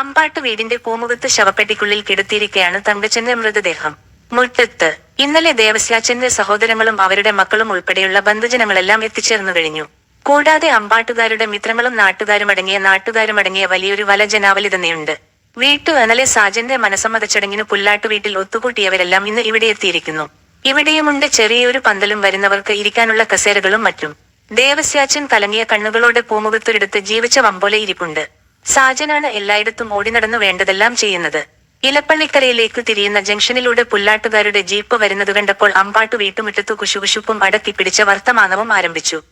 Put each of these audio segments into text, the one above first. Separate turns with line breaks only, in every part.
അമ്പാട്ട് വീടിന്റെ പൂമുഖത്ത് ശവപ്പെട്ടിക്കുള്ളിൽ കിടത്തിയിരിക്കുകയാണ് തങ്കച്ചന്റെ മൃതദേഹം. മുറ്റത്ത്. ഇന്നലെ ദേവസ്യാച്ചന്റെ സഹോദരങ്ങളും അവരുടെ മക്കളും ഉൾപ്പെടെയുള്ള ബന്ധുജനങ്ങളെല്ലാം എത്തിച്ചേർന്നു കഴിഞ്ഞു. കൂടാതെ അമ്പാട്ടുകാരുടെ മിത്രങ്ങളും നാട്ടുകാരുമടങ്ങിയ നാട്ടുകാരുമടങ്ങിയ വലിയൊരു വല ജനാവലി തന്നെയുണ്ട്. വീട്ടു അനലെ സാജന്റെ മനസ്സമ്മതച്ചടങ്ങിന് പുല്ലാട്ടു വീട്ടിൽ ഒത്തുകൂട്ടിയവരെല്ലാം ഇന്ന് ഇവിടെ എത്തിയിരിക്കുന്നു. ഇവിടെയുമുണ്ട് ചെറിയൊരു പന്തലും വരുന്നവർക്ക് ഇരിക്കാനുള്ള കസേരകളും മറ്റും. ദേവസ്യാച്ചൻ കലങ്ങിയ കണ്ണുകളോടെ പൂമുഖത്തൊരിടത്ത് ജീവിച്ച വമ്പോലെ ഇരിപ്പുണ്ട്. സാജനാണ് എല്ലായിടത്തും ഓടി നടന്നു വേണ്ടതെല്ലാം ചെയ്യുന്നത്. ഇലപ്പള്ളിക്കരയിലേക്ക് തിരിയുന്ന ജംഗ്ഷനിലൂടെ പുല്ലാട്ടുകാരുടെ ജീപ്പ് വരുന്നത് കണ്ടപ്പോൾ അമ്പാട്ടു വീട്ടുമുറ്റത്തു കുശുകുശുപ്പും അടക്കി പിടിച്ച വർത്തമാനവും ആരംഭിച്ചു.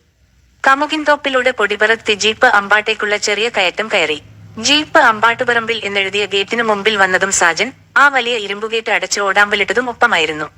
കമുകിൻതോപ്പിലൂടെ പൊടിപറത്തി ജീപ്പ് അമ്പാട്ടേക്കുള്ള ചെറിയ കയറ്റം കയറി. ജീപ്പ് അമ്പാട്ടുപറമ്പിൽ എന്നെഴുതിയ ഗേറ്റിനു മുമ്പിൽ വന്നതും സാജൻ ആ വലിയ ഇരുമ്പുഗേറ്റ് അടച്ച് ഓടാമ്പലിട്ടതും ഒപ്പമായിരുന്നു.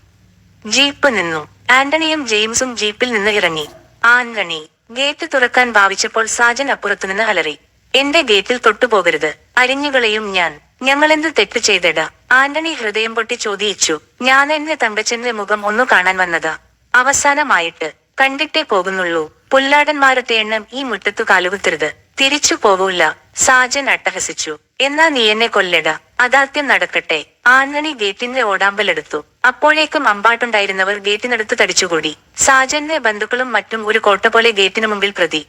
ജീപ്പ് നിന്നു. ആന്റണിയും ജെയിംസും ജീപ്പിൽ നിന്ന് ഇറങ്ങി. ആന്റണി ഗേറ്റ് തുറക്കാൻ ഭാവിച്ചപ്പോൾ സാജൻ അപ്പുറത്തുനിന്ന് അലറി. എന്റെ ഗേറ്റിൽ തൊട്ടുപോകരുത്. അരിഞ്ഞുകളെയും ഞാൻ. ഞങ്ങളെന്ത് തെറ്റ് ചെയ്തടാ? ആന്റണി ഹൃദയം പൊട്ടി ചോദിച്ചു. ഞാൻ എന്നെ തങ്കച്ചന്റെ മുഖം ഒന്നു കാണാൻ വന്നതാ. അവസാനമായിട്ട് കണ്ടിട്ടേ പോകുന്നുള്ളൂ. പുല്ലാടന്മാരുടെ എണ്ണം ഈ മുറ്റത്തു കാലുകുത്തരുത്. തിരിച്ചു പോകൂല. സാജൻ അട്ടഹസിച്ചു. എന്നാ നീ എന്നെ കൊല്ലട? അദാത്യം നടക്കട്ടെ. ആന്റണി ഗേറ്റിന്റെ ഓടാമ്പലെടുത്തു. അപ്പോഴേക്കും അമ്പാട്ടുണ്ടായിരുന്നവർ ഗേറ്റിനടുത്ത് തടിച്ചുകൂടി. സാജന്റെ ബന്ധുക്കളും മറ്റും ഒരു കോട്ട പോലെ ഗേറ്റിനു മുമ്പിൽ പ്രതി.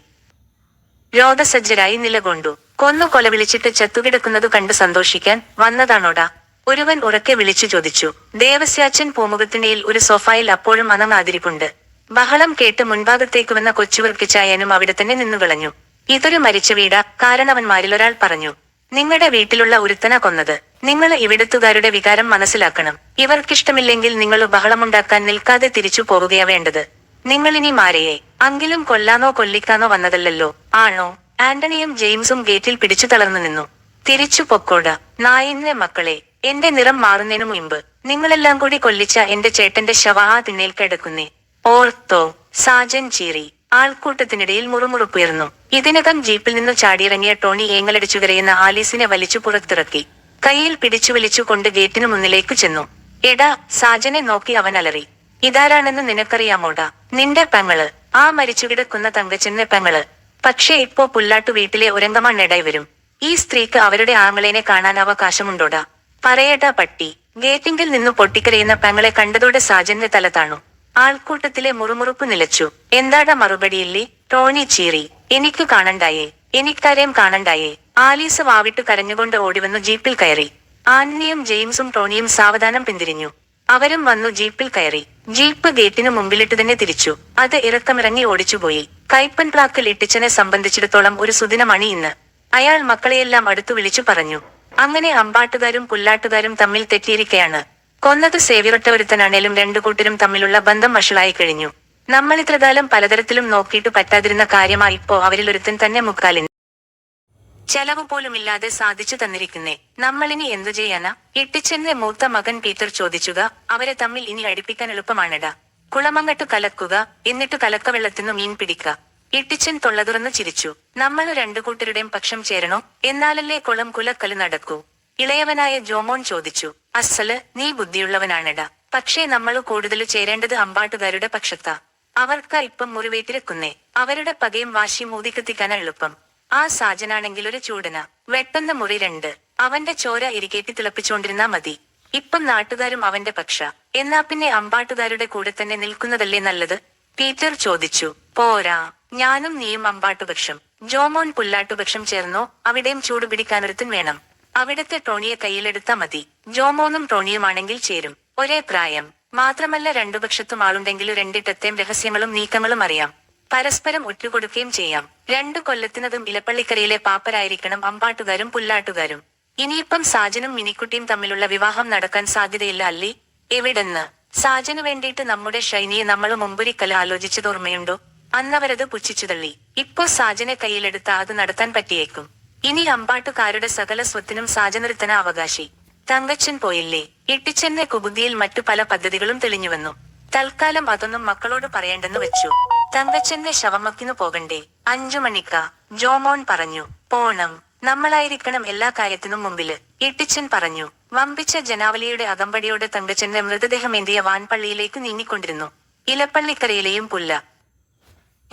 രോധസജ്ജരായി നിലകൊണ്ടു. കൊന്നു കൊല വിളിച്ചിട്ട് ചത്തുകിടക്കുന്നതു കണ്ട് സന്തോഷിക്കാൻ വന്നതാണോടാ. ഒരുവൻ ഉറക്കെ വിളിച്ചു ചോദിച്ചു. ദേവസ്യാച്ചൻ പൂമുഖത്തിനിയിൽ ഒരു സോഫയിൽ അപ്പോഴും അനമാതിരിപ്പുണ്ട് ബഹളം കേട്ട് മുൻഭാഗത്തേക്ക് വന്ന കൊച്ചുവർക്കിച്ചായനും അവിടെ തന്നെ നിന്നു കളഞ്ഞു ഇതൊരു മരിച്ച വീടാ കാരണവന്മാരിൽ ഒരാൾ പറഞ്ഞു. നിങ്ങളുടെ വീട്ടിലുള്ള ഒരുത്തന കൊന്നത്. നിങ്ങൾ ഇവിടത്തുകാരുടെ വികാരം മനസ്സിലാക്കണം. ഇവർക്കിഷ്ടമില്ലെങ്കിൽ നിങ്ങൾ ബഹളമുണ്ടാക്കാൻ നിൽക്കാതെ തിരിച്ചു പോവുകയാ വേണ്ടത്. നിങ്ങളിനി മാരയെ അങ്കിലും കൊല്ലാനോ കൊല്ലിക്കാനോ വന്നതല്ലല്ലോ. ആണോ? ആന്റണിയും ജെയിംസും ഗേറ്റിൽ പിടിച്ചു തളർന്നു നിന്നു. തിരിച്ചു പൊക്കോട. നായിന്റെ മക്കളെ എന്റെ നിറം മാറുന്നതിനു മുമ്പ് നിങ്ങളെല്ലാം കൂടി കൊല്ലിച്ച എന്റെ ചേട്ടന്റെ ശവ തിണ്ണയിൽ കിടക്കുന്നേ. ഓർത്തോ സാജൻ ചീറി ആൾക്കൂട്ടത്തിനിടയിൽ മുറുമുറുപ്പുയർന്നു. ഇതിനകം ജീപ്പിൽ നിന്നു ചാടിയിറങ്ങിയ ടോണി ഏങ്ങലടിച്ചു കരയുന്ന ആലീസിനെ വലിച്ചു പുറത്തിറക്കി. കയ്യിൽ പിടിച്ചു വലിച്ചു കൊണ്ട് ഗേറ്റിനു മുന്നിലേക്ക് ചെന്നു. എടാ സാജനെ നോക്കി അവൻ അലറി. ഇതാരാണെന്ന് നിനക്കറിയാമോടാ? നിന്റെ പെങ്ങൾ. ആ മരിച്ചു കിടക്കുന്ന തങ്കച്ചന്റെ പെങ്ങൾ. പക്ഷേ ഇപ്പോ പുല്ലാട്ടു വീട്ടിലെ ഒരംഗമണ്ണെടായി വരും. ഈ സ്ത്രീക്ക് അവരുടെ ആങ്ങളേനെ കാണാൻ അവകാശമുണ്ടോടാ? പറയടാ പട്ടി. ഗേറ്റിംഗിൽ നിന്നു പൊട്ടിക്കരയുന്ന പെങ്ങളെ കണ്ടതോടെ സാജന്റെ തല താണു. ആൾക്കൂട്ടത്തിലെ മുറുമുറുപ്പ് നിലച്ചു. എന്താടാ മറുപടിയില്ലേ? ടോണി ചീറി. എനിക്ക് കാണണ്ടായേ. എനിക്കാരെയും കാണണ്ടായേ. ആലീസ് വാവിട്ട് കരഞ്ഞുകൊണ്ട് ഓടിവന്നു ജീപ്പിൽ കയറി. ആന്റണിയും ജെയിംസും ടോണിയും സാവധാനം പിന്തിരിഞ്ഞു. അവരും വന്നു ജീപ്പിൽ കയറി. ജീപ്പ് ഗേറ്റിനു മുമ്പിലിട്ട് തന്നെ തിരിച്ചു. അത് ഇറക്കമിറങ്ങി ഓടിച്ചുപോയി. കൈപ്പൻ പ്ലാക്കിൽ ഇട്ടിച്ചനെ സംബന്ധിച്ചിടത്തോളം ഒരു സുദിനമണി ഇന്ന്. അയാൾ മക്കളെയെല്ലാം അടുത്തു വിളിച്ചു പറഞ്ഞു. അങ്ങനെ അമ്പാട്ടുകാരും പുല്ലാട്ടുകാരും തമ്മിൽ തെറ്റിയിരിക്കയാണ്. കൊന്നത് സേവിറട്ട ഒരുത്തനാണേലും രണ്ടു കൂട്ടരും തമ്മിലുള്ള ബന്ധം വഷളായി കഴിഞ്ഞു. നമ്മൾ ഇത്രകാലം പലതരത്തിലും നോക്കിയിട്ട് പറ്റാതിരുന്ന കാര്യമായിപ്പോ അവരിൽ ഒരുത്തൻ തന്നെ മുക്കാലിന്. ചെലവ് പോലുമില്ലാതെ സാധിച്ചു തന്നിരിക്കുന്നേ. നമ്മളിനി എന്തു ചെയ്യാനാ? എട്ടിച്ചെന്ന് മൂത്ത മകൻ പീറ്റർ ചോദിച്ചുക അവരെ തമ്മിൽ ഇനി അടുപ്പിക്കാൻ എളുപ്പമാണിടാ. കുളമങ്ങട്ട് കലക്കുക എന്നിട്ട് കലക്കവെള്ളത്തിനു മീൻ പിടിക്കുക ഇട്ടിച്ചൻ തൊള്ളതുറന്ന് ചിരിച്ചു. നമ്മൾ രണ്ടു കൂട്ടരുടെയും പക്ഷം ചേരണോ? എന്നാലല്ലേ കുളം കുലക്കൽ നടക്കൂ. ഇളയവനായ ജോമോൻ ചോദിച്ചു അസൽ നീ ബുദ്ധിയുള്ളവനാണെടാ. പക്ഷേ നമ്മൾ കൂടുതൽ ചേരേണ്ടത് അമ്പാട്ടുകാരുടെ പക്ഷത്താ. അവർക്ക് ഇപ്പം മുറിവേറ്റിരക്കുന്നേ. അവരുടെ പകയും വാശിയും ഊതിക്കത്തിക്കാനാ എളുപ്പം. ആ സാജനാണെങ്കിൽ ഒരു ചൂടന. വെട്ടുന്ന മുറി രണ്ട്. അവന്റെ ചോര ഇരികേറ്റി തിളപ്പിച്ചുകൊണ്ടിരുന്നാ മതി. ഇപ്പം നാട്ടുകാരും അവന്റെ പക്ഷ. എന്നാ പിന്നെ അമ്പാട്ടുകാരുടെ കൂടെ തന്നെ നിൽക്കുന്നതല്ലേ നല്ലത്? പീറ്റർ ചോദിച്ചു. പോരാ. ഞാനും നീയും അമ്പാട്ടുപക്ഷം. ജോമോൻ പുല്ലാട്ടുപക്ഷം ചേർന്നോ? അവിടെയും ചൂടുപിടിക്കാനൊരുത്തൻ വേണം. അവിടത്തെ ടോണിയെ കയ്യിലെടുത്താ മതി. ജോമോനും ടോണിയുമാണെങ്കിൽ ചേരും. ഒരേ പ്രായം. മാത്രമല്ല രണ്ടു പക്ഷത്തും ആളുണ്ടെങ്കിലും രണ്ടിട്ടത്തെയും രഹസ്യങ്ങളും നീക്കങ്ങളും അറിയാം. പരസ്പരം ഒറ്റുകൊടുക്കുകയും ചെയ്യാം. രണ്ടു കൊല്ലത്തിനതും ഇലപ്പള്ളിക്കരയിലെ പാപ്പരായിരിക്കണം അമ്പാട്ടുകാരും പുല്ലാട്ടുകാരും. ഇനിയിപ്പം സാജനും മിനിക്കുട്ടിയും തമ്മിലുള്ള വിവാഹം നടക്കാൻ സാധ്യതയില്ല അല്ലേ? എവിടെന്ന്? സാജനു വേണ്ടിയിട്ട് നമ്മുടെ ഷൈനിയെ നമ്മൾ മുമ്പൊരിക്കൽ ആലോചിച്ചത് ഓർമ്മയുണ്ടോ? അന്നവരത് പുച്ഛിച്ചു തള്ളി ഇപ്പോ സാജനെ കയ്യിലെടുത്ത അത് നടത്താൻ പറ്റിയേക്കും. ഇനി അമ്പാട്ടുകാരുടെ സകല സ്വത്തിനും സാജനൃത്തന അവകാശി. തങ്കച്ചൻ പോയില്ലേ? ഇട്ടിച്ചെന്നെ കുബുദ്ധിയിൽ മറ്റു പല പദ്ധതികളും തെളിഞ്ഞുവന്നു. തൽക്കാലം അതൊന്നും മക്കളോട് പറയേണ്ടെന്ന് വെച്ചു. തങ്കച്ചന്റെ ശവമക്കിനു പോകണ്ടേ? അഞ്ചു മണിക്ക. ജോമോൻ പറഞ്ഞു പോണം. നമ്മളായിരിക്കണം എല്ലാ കാര്യത്തിനും മുമ്പിൽ. ഇട്ടിച്ചൻ പറഞ്ഞു വമ്പിച്ച ജനാവലിയുടെ അകമ്പടിയോടെ തങ്കച്ചന്റെ മൃതദേഹമേന്തിയ വാൻപള്ളിയിലേക്ക് നീങ്ങിക്കൊണ്ടിരുന്നു? ഇലപ്പള്ളിക്കരയിലെയും പുല്ല.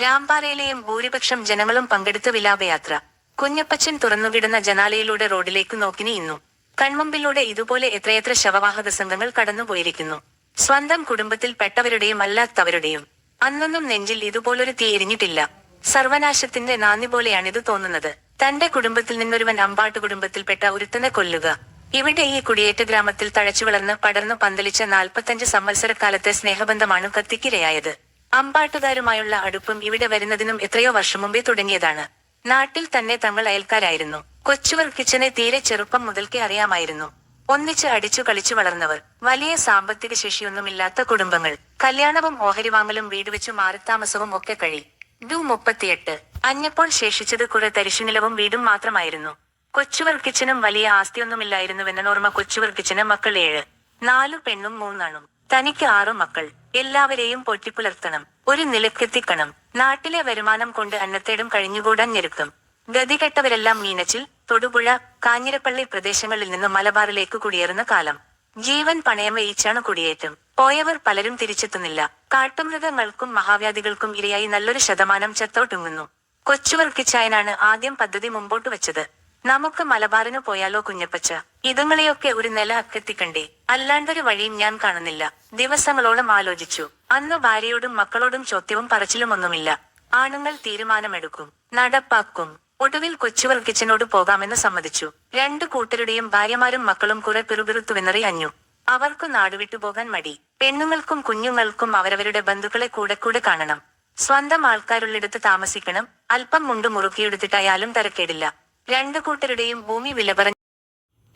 രാംപാറയിലെയും ഭൂരിപക്ഷം ജനങ്ങളും പങ്കെടുത്ത വിലാപയാത്ര. കുഞ്ഞപ്പച്ചൻ തുറന്നുവിടുന്ന ജനാലയിലൂടെ റോഡിലേക്ക് നോക്കി നിന്നു. കൺമുമ്പിലൂടെ ഇതുപോലെ എത്രയെത്ര ശവവാഹക സംഘങ്ങൾ കടന്നുപോയിരിക്കുന്നു. സ്വന്തം കുടുംബത്തിൽ പെട്ടവരുടെയും അല്ലാത്തവരുടെയും അന്നൊന്നും നെഞ്ചിൽ ഇതുപോലൊരു തീ എരിഞ്ഞിട്ടില്ല. സർവനാശത്തിന്റെ നാന്ദി പോലെയാണിത് തോന്നുന്നത്. തന്റെ കുടുംബത്തിൽ നിന്നൊരുവൻ അമ്പാട്ട് കുടുംബത്തിൽപ്പെട്ട ഒരുത്തനെ കൊല്ലുക. ഇവിടെ ഈ കുടിയേറ്റ ഗ്രാമത്തിൽ തഴച്ചു വളർന്ന് പടർന്നു പന്തലിച്ച നാൽപ്പത്തഞ്ച് സംവത്സരക്കാലത്തെ സ്നേഹബന്ധമാണ് കത്തിക്കിരയായത്. അമ്പാട്ടുകാരുമായുള്ള അടുപ്പും ഇവിടെ വരുന്നതിനും എത്രയോ വർഷം മുമ്പേ തുടങ്ങിയതാണ്. നാട്ടിൽ തന്നെ തങ്ങൾ അയൽക്കാരായിരുന്നു. കൊച്ചുവർ കിച്ചനെ തീരെ ചെറുപ്പം മുതൽക്കേ അറിയാമായിരുന്നു. ഒന്നിച്ച് അടിച്ചു കളിച്ചു വളർന്നവർ വലിയ സാമ്പത്തിക ശേഷിയൊന്നുമില്ലാത്ത കുടുംബങ്ങൾ. കല്യാണവും ഓഹരി വാങ്ങലും വീട് വെച്ചു മാറിത്താമസവും ഒക്കെ കഴി. ഡു മുപ്പത്തിയെട്ട്. അഞ്ഞപ്പോൾ ശേഷിച്ചത് കുറെ തരിശുനിലവും വീടും മാത്രമായിരുന്നു. കൊച്ചുവർ കിച്ചനും വലിയ ആസ്തിയൊന്നുമില്ലായിരുന്നുവെന്ന ഓർമ്മ കൊച്ചുവർ കിച്ചന് മക്കൾ ഏഴ്. നാലു പെണ്ണും മൂന്നാണും. തനിക്ക് ആറു മക്കൾ. എല്ലാവരെയും പൊട്ടിപ്പുലർത്തണം. ഒരു നിലക്കെത്തിക്കണം. നാട്ടിലെ വരുമാനം കൊണ്ട് അന്നത്തേടും കഴിഞ്ഞുകൂടാൻ ഞെരുക്കും ഗതികെട്ടവരെല്ലാം മീനച്ചിൽ തൊടുപുഴ കാഞ്ഞിരപ്പള്ളി പ്രദേശങ്ങളിൽ നിന്ന് മലബാറിലേക്ക് കുടിയേറുന്ന കാലം. ജീവൻ പണയം കുടിയേറ്റം. പോയവർ പലരും തിരിച്ചെത്തുന്നില്ല. കാട്ടുമൃഗങ്ങൾക്കും മഹാവ്യാധികൾക്കും ഇരയായി നല്ലൊരു ശതമാനം ചത്തോട്ടുങ്ങുന്നു. കൊച്ചുവർക്കിച്ചായനാണ് ആദ്യം പദ്ധതി മുമ്പോട്ട് വെച്ചത്. നമുക്ക് മലബാറിന് പോയാലോ കുഞ്ഞപ്പച്ച? ഇതുങ്ങളെയൊക്കെ ഒരു നില അക്കെത്തിക്കണ്ടേ? അല്ലാണ്ടൊരു വഴിയും ഞാൻ കാണുന്നില്ല. ദിവസങ്ങളോളം ആലോചിച്ചു. അന്ന് ഭാര്യയോടും മക്കളോടും ചോദ്യവും പറച്ചിലുമൊന്നുമില്ല. ആണുങ്ങൾ തീരുമാനമെടുക്കും. നടപ്പാക്കും. ഒടുവിൽ കൊച്ചുവർ കിച്ചനോട് പോകാമെന്ന് സമ്മതിച്ചു. രണ്ടു കൂട്ടരുടെയും ഭാര്യമാരും മക്കളും കുറെ പിറുപിറുത്തുവെന്നറിയഞ്ഞു അവർക്ക് നാടുവിട്ടു പോകാൻ മടി. പെണ്ണുങ്ങൾക്കും കുഞ്ഞുങ്ങൾക്കും അവരവരുടെ ബന്ധുക്കളെ കൂടെ കൂടെ കാണണം. സ്വന്തം ആൾക്കാരുള്ളിടത്ത് താമസിക്കണം. അല്പം മുണ്ട് മുറുക്കിയെടുത്തിട്ടായാലും തരക്കേടില്ല. രണ്ടു കൂട്ടരുടെയും ഭൂമി വില പറഞ്ഞു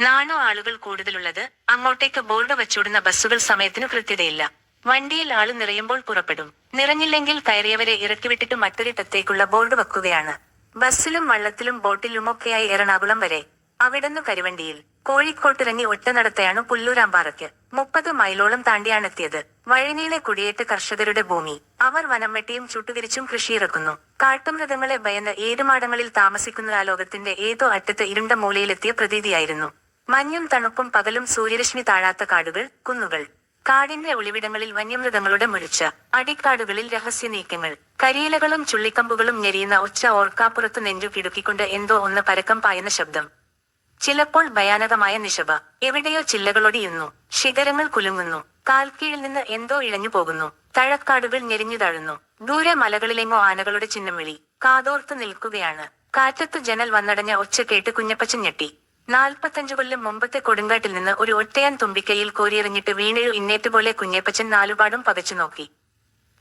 നാണോ ആളുകൾ കൂടുതലുള്ളത് അങ്ങോട്ടേക്ക് ബോർഡ് വച്ചോടുന്ന ബസ്സുകൾ സമയത്തിന് കൃത്യതയില്ല. വണ്ടിയിൽ ആൾ നിറയുമ്പോൾ പുറപ്പെടും. നിറഞ്ഞില്ലെങ്കിൽ കയറിയവരെ ഇറക്കിവിട്ടിട്ട് മറ്റൊരിടത്തേക്കുള്ള ബോർഡ് വെക്കുകയാണ്. ബസ്സിലും വള്ളത്തിലും ബോട്ടിലുമൊക്കെയായി എറണാകുളം വരെ. അവിടുന്ന് കരുവണ്ടിയിൽ കോഴിക്കോട്ടിറങ്ങി ഒറ്റ നടത്തയാണ് പുല്ലൂരാമ്പാറയ്ക്ക്. മുപ്പത് മൈലോളം താണ്ടിയാണെത്തിയത് വഴിനീളെ കുടിയേറ്റ കർഷകരുടെ ഭൂമി. അവർ വനം വെട്ടിയും ചുട്ടുതിരിച്ചും കൃഷിയിറക്കുന്നു. കാട്ടുമൃഗങ്ങളെ ഭയന്ന് ഏരുമാടങ്ങളിൽ താമസിക്കുന്ന ആ ലോകത്തിന്റെ ഏതോ അറ്റത്ത് ഇരുണ്ട മൂലയിലെത്തിയ പ്രതീതിയായിരുന്നു. മഞ്ഞും തണുപ്പും പകലും സൂര്യരശ്മി താഴാത്ത കാടുകൾ കുന്നുകൾ. കാടിന്റെ ഒളിവിടങ്ങളിൽ വന്യമൃഗങ്ങളുടെ മുഴിച്ച അടിക്കാടുകളിൽ രഹസ്യ നീക്കങ്ങൾ കരിയിലകളും ചുള്ളിക്കമ്പുകളും ഞെരിയുന്ന ഒച്ച ഓർക്കാപ്പുറത്ത് നെഞ്ചു കിടുക്കിക്കൊണ്ട് എന്തോ ഒന്ന് പരക്കം പായുന്ന ശബ്ദം. ചിലപ്പോൾ ഭയാനകമായ നിശബ എവിടെയോ ചില്ലകളൊടിയുന്നു ശിഖരങ്ങൾ കുലുങ്ങുന്നു. കാൽക്കീഴിൽ നിന്ന് എന്തോ ഇഴഞ്ഞു പോകുന്നു. തഴക്കാടുകൾ ഞെരിഞ്ഞു താഴുന്നു. ദൂരെ മലകളിലെങ്ങോ ആനകളുടെ ചിഹ്നം വിളി കാതോർത്ത് നിൽക്കുകയാണ്. കാറ്റത്ത് ജനൽ വന്നടഞ്ഞ ഒച്ച കേട്ട് കുഞ്ഞപ്പച്ചൻ ഞെട്ടി. നാൽപ്പത്തഞ്ചു കൊല്ലം മുമ്പത്തെ കൊടുങ്കാട്ടിൽ നിന്ന് ഒരു ഒറ്റയാൻ തുമ്പിക്കയിൽ കോരിയെറിഞ്ഞിട്ട് വീണെഴു ഇന്നേറ്റുപോലെ കുഞ്ഞപ്പച്ചൻ നാലുപാടും പകച്ചു നോക്കി.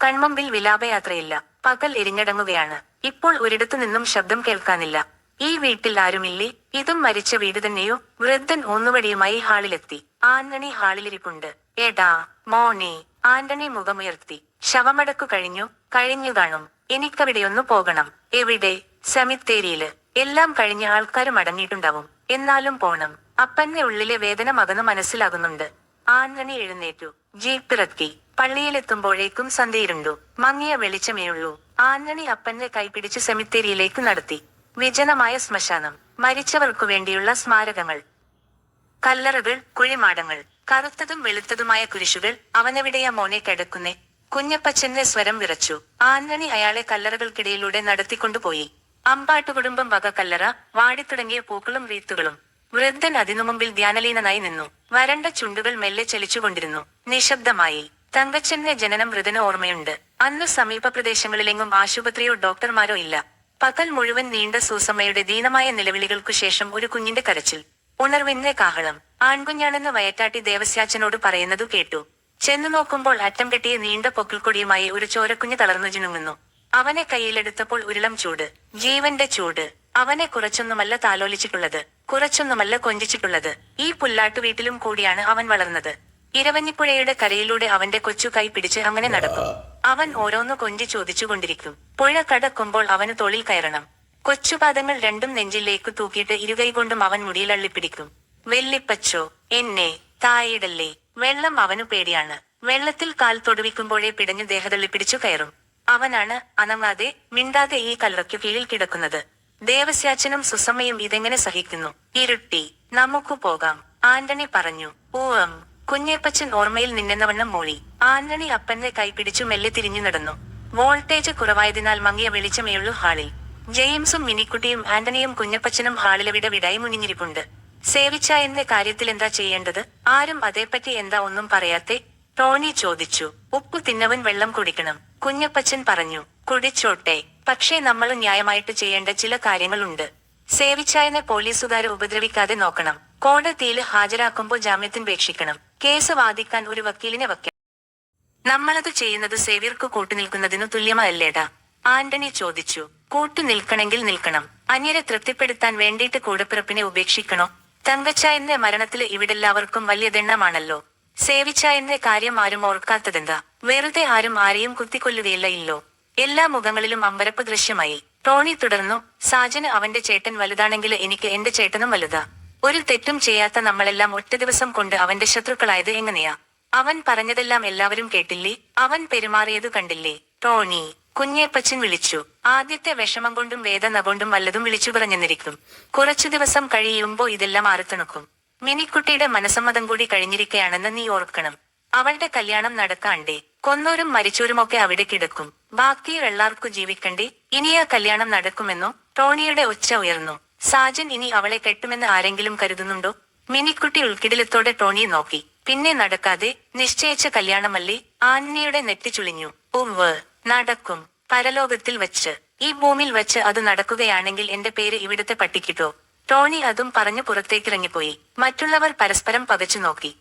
കൺമുമ്പിൽ വിലാപയാത്രയില്ല പകൽ എരിഞ്ഞടങ്ങുകയാണ്. ഇപ്പോൾ ഒരിടത്തു നിന്നും ശബ്ദം കേൾക്കാനില്ല. ഈ വീട്ടിൽ ആരുമില്ലേ? ഇതും മരിച്ച വീട് തന്നെയോ? വൃദ്ധൻ ഊന്നുവടിയുമായി ഹാളിലെത്തി. ആന്റണി ഹാളിലിരിപ്പുണ്ട്. എടാ മോണി ആന്റണി മുഖമുയർത്തി. ശവമടക്കു കഴിഞ്ഞു കഴിഞ്ഞു കാണും. എനിക്കവിടെയൊന്നു പോകണം. എവിടെ? സെമിത്തേരിയിൽ. എല്ലാം കഴിഞ്ഞ ആൾക്കാരും അടങ്ങിയിട്ടുണ്ടാവും. എന്നാലും പോണം. അപ്പന്റെ ഉള്ളിലെ വേദന മകന് മനസ്സിലാകുന്നുണ്ട്. ആന്റണി എഴുന്നേറ്റു. ജീപ്പിറക്കി പള്ളിയിലെത്തുമ്പോഴേക്കും സന്ധ്യയിരുണ്ടു മങ്ങിയ വെളിച്ചമേയുള്ളൂ. ആന്റണി അപ്പന്റെ കൈപിടിച്ച് സെമിത്തേരിയിലേക്ക് നടത്തി. വിജനമായ ശ്മശാനം. മരിച്ചവർക്കു വേണ്ടിയുള്ള സ്മാരകങ്ങൾ. കല്ലറകൾ കുഴിമാടങ്ങൾ. കറുത്തതും വെളുത്തതുമായ കുരിശുകൾ അവനെവിടെയാ മോനെ കിടക്കുന്നേ? കുഞ്ഞപ്പച്ചന്റെ സ്വരം വിറച്ചു. ആന്റണി അയാളെ കല്ലറകൾക്കിടയിലൂടെ നടത്തിക്കൊണ്ടുപോയി. അമ്പാട്ടു കുടുംബം വക കല്ലറ വാടിത്തുടങ്ങിയ പൂക്കളും വീത്തുകളും. വൃദ്ധൻ അതിനു മുമ്പിൽ ധ്യാനലീനനായി നിന്നു. വരണ്ട ചുണ്ടുകൾ മെല്ലെ ചലിച്ചുകൊണ്ടിരുന്നു. നിശബ്ദമായി. തങ്കച്ചന്റെ ജനനം വൃതന് ഓർമ്മയുണ്ട്. അന്ന് സമീപ പ്രദേശങ്ങളിലെങ്ങും ആശുപത്രിയോ ഡോക്ടർമാരോ ഇല്ല. പകൽ മുഴുവൻ നീണ്ട സൂസമ്മയുടെ ദീനമായ നിലവിളികൾക്കു ശേഷം ഒരു കുഞ്ഞിന്റെ കരച്ചിൽ. ഉണർവിന്റെ കാഹളം. ആൺകുഞ്ഞാണെന്ന് വയറ്റാട്ടി ദേവസ്യാച്ചനോട് പറയുന്നതു കേട്ടു. ചെന്നു നോക്കുമ്പോൾ അറ്റം കെട്ടിയ നീണ്ട പൊക്കിൾക്കൊടിയുമായി ഒരു ചോരക്കുഞ്ഞ് തളർന്നു ജിണുങ്ങുന്നു. അവനെ കയ്യിലെടുത്തപ്പോൾ ഉരുളം ചൂട് ജീവന്റെ ചൂട്. അവനെ കുറച്ചൊന്നുമല്ല താലോലിച്ചിട്ടുള്ളത് കുറച്ചൊന്നുമല്ല കൊഞ്ചിച്ചിട്ടുള്ളത്. ഈ പുല്ലാട്ടു വീട്ടിലും കൂടിയാണ് അവൻ വളർന്നത്. ഇരവഞ്ഞിപ്പുഴയുടെ കരയിലൂടെ അവന്റെ കൊച്ചു കൈ പിടിച്ച് അങ്ങനെ നടക്കും. അവൻ ഓരോന്ന് കൊഞ്ചി ചോദിച്ചുകൊണ്ടിരിക്കും. പുഴ കടക്കുമ്പോൾ അവന് തൊളിൽ കയറണം. കൊച്ചുപാദങ്ങൾ രണ്ടും നെഞ്ചിലേക്ക് തൂക്കിയിട്ട് ഇരുകൈ കൊണ്ടും അവൻ മുടിയിൽ അള്ളിപ്പിടിക്കും വെള്ളിപ്പച്ചോ എന്നെ തായിടല്ലേ? വെള്ളം അവനു പേടിയാണ്. വെള്ളത്തിൽ കാൽ തൊടുവിക്കുമ്പോഴേ പിടഞ്ഞു ദേഹതള്ളി പിടിച്ചു കയറും. അവനാണ് അനങ്ങാതെ മിണ്ടാതെ ഈ കല്ലറയ്ക്കു കീഴിൽ കിടക്കുന്നത്. ദേവസ്യാച്ചനും സുസമ്മയും ഇതെങ്ങനെ സഹിക്കുന്നു? ഇരുട്ടി നമുക്കു പോകാം. ആന്റണി പറഞ്ഞു ഊവം കുഞ്ഞേപ്പച്ചൻ ഓർമ്മയിൽ നിന്നെന്നവണ്ണം മൂളി. ആന്റണി അപ്പന്റെ കൈപിടിച്ചു മെല്ലെ തിരിഞ്ഞു നടന്നു. വോൾട്ടേജ് കുറവായതിനാൽ മങ്ങിയ വെളിച്ചമേയുള്ളൂ ഹാളിൽ. ജെയിംസും മിനിക്കുട്ടിയും ആന്റണിയും കുഞ്ഞപ്പച്ചനും ഹാളിലെവിടെ വിടായി മുനിഞ്ഞിരിപ്പുണ്ട്. സേവിച്ച എന്ന കാര്യത്തിൽ എന്താ ചെയ്യേണ്ടത്? ആരും അതേപ്പറ്റി എന്താ ഒന്നും പറയാത്തെ? ടോണി ചോദിച്ചു ഉപ്പു തിന്നവൻ വെള്ളം കുടിക്കണം. കുഞ്ഞപ്പച്ചൻ പറഞ്ഞു കുടിച്ചോട്ടെ. പക്ഷേ നമ്മൾ ന്യായമായിട്ട് ചെയ്യേണ്ട ചില കാര്യങ്ങളുണ്ട്. സേവിച്ചായനെ പോലീസുകാരെ ഉപദ്രവിക്കാതെ നോക്കണം. കോടതിയിൽ ഹാജരാക്കുമ്പോൾ ജാമ്യത്തിനപേക്ഷിക്കണം കേസ് വാദിക്കാൻ ഒരു വക്കീലിനെ വയ്ക്കാം. നമ്മളത് ചെയ്യുന്നത് സേവ്യർക്ക് കൂട്ടുനിൽക്കുന്നതിനു തുല്യമല്ലേടാ. ആന്റണി ചോദിച്ചു കൂട്ടു നിൽക്കണമെങ്കിൽ നിൽക്കണം. അന്യരെ തൃപ്തിപ്പെടുത്താൻ വേണ്ടിയിട്ട് കൂടപ്പിറപ്പിനെ ഉപേക്ഷിക്കണോ? തങ്കച്ചായന്റെ മരണത്തിൽ ഇവിടെല്ലാവർക്കും വലിയ ദണ്ണമാണല്ലോ സേവിച്ചായന്റെ കാര്യം ആരും ഓർക്കാത്തതെന്താ? വെറുതെ ആരും ആരെയും കുത്തിക്കൊല്ലുകയില്ല ഇല്ലോ. എല്ലാ മുഖങ്ങളിലും അമ്പരപ്പ് ദൃശ്യമായി. ടോണി തുടർന്നു സാജന് അവന്റെ ചേട്ടൻ വലുതാണെങ്കിൽ എനിക്ക് എന്റെ ചേട്ടനും വലുതാ. ഒരു തെറ്റും ചെയ്യാത്ത നമ്മളെല്ലാം ഒറ്റ ദിവസം കൊണ്ട് അവന്റെ ശത്രുക്കളായത് എങ്ങനെയാ? അവൻ പറഞ്ഞതെല്ലാം എല്ലാവരും കേട്ടില്ലേ? അവൻ പെരുമാറിയത് കണ്ടില്ലേ? ടോണി കുഞ്ഞേപ്പച്ചൻ വിളിച്ചു. ആദ്യത്തെ വിഷമം കൊണ്ടും വേദന കൊണ്ടും വല്ലതും വിളിച്ചു പറഞ്ഞെന്നിരിക്കും. കുറച്ചു ദിവസം കഴിയുമ്പോ ഇതെല്ലാം ആരത്തണുക്കും മിനിക്കുട്ടിയുടെ മനസ്സമ്മതം കൂടി കഴിഞ്ഞിരിക്കയാണെന്ന് നീ ഓർക്കണം. അവളുടെ കല്യാണം നടക്കാണ്ടേ കൊന്നോരും മരിച്ചോരുമൊക്കെ അവിടെ കിടക്കും. ബാക്കി എല്ലാവർക്കു ജീവിക്കണ്ടേ? ഇനി ആ കല്യാണം നടക്കുമെന്നോ? ടോണിയുടെ ഒച്ച ഉയർന്നു. സാജൻ ഇനി അവളെ കെട്ടുമെന്ന് ആരെങ്കിലും കരുതുന്നുണ്ടോ? മിനിക്കുട്ടി ഉൾക്കിടിലത്തോടെ ടോണിയെ നോക്കി. പിന്നെ നടക്കാതെ നിശ്ചയിച്ച കല്യാണമല്ലേ? ആന്യയുടെ നെറ്റി ചുളിഞ്ഞു. ഉവ് നടക്കും. പരലോകത്തിൽ വച്ച്. ഈ ഭൂമിയിൽ വച്ച് അത് നടക്കുകയാണെങ്കിൽ എന്റെ പേര് ഇവിടുത്തെ പട്ടിക്കിട്ടോ? ടോണി അതും പറഞ്ഞു പുറത്തേക്കിറങ്ങിപ്പോയി. മറ്റുള്ളവർ പരസ്പരം പകച്ചു നോക്കി